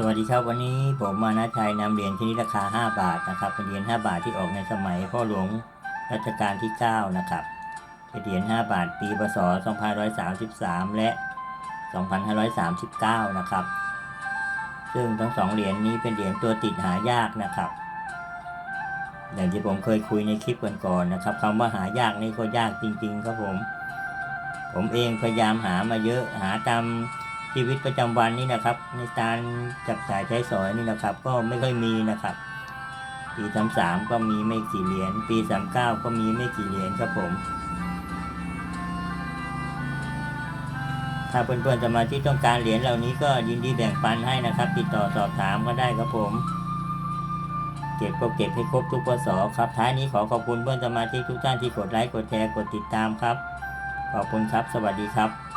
สวัสดีครับวันนี้ผมมานาชัยนำเหรียญชนิดราคา 5 บาทนะครับ เป็นเหรียญ5บาทที่ออกในสมัยพ่อหลวงรัชกาลที่ 9 นะครับเป็นเหรียญ5บาทปีพศ2533 และ 2539 นะครับ ซึ่งทั้งสองเหรียญนี้เป็นเหรียญตัวติดหายากนะครับอย่างที่ผมเคยคุยในคลิปก่อนๆนะครับคำว่าหายากนี่ก็ยากจริง ๆ ครับผม ผมเองพยายามหามาเยอะหาตาม ชีวิตประจำวันนี่นะครับ ในการจับจ่ายใช้สอยนี่นะครับ ก็ไม่ค่อยมีนะครับ ปีสามสามก็มีไม่กี่เหรียญปีสามเก้าก็มีไม่กี่เหรียญครับผม ถ้าเพื่อนๆสมาชิกต้องการเหรียญเหล่านี้ก็ยินดีแบ่งปันให้นะครับ ติดต่อสอบถามก็ได้ครับผมเก็บก็เก็บให้ครบทุกพศครับ ท้ายนี้ขอขอบคุณเพื่อนสมาชิกทุกท่านที่กดไลค์ กดแชร์ กดติดตามครับ ขอบคุณครับ สวัสดีครับ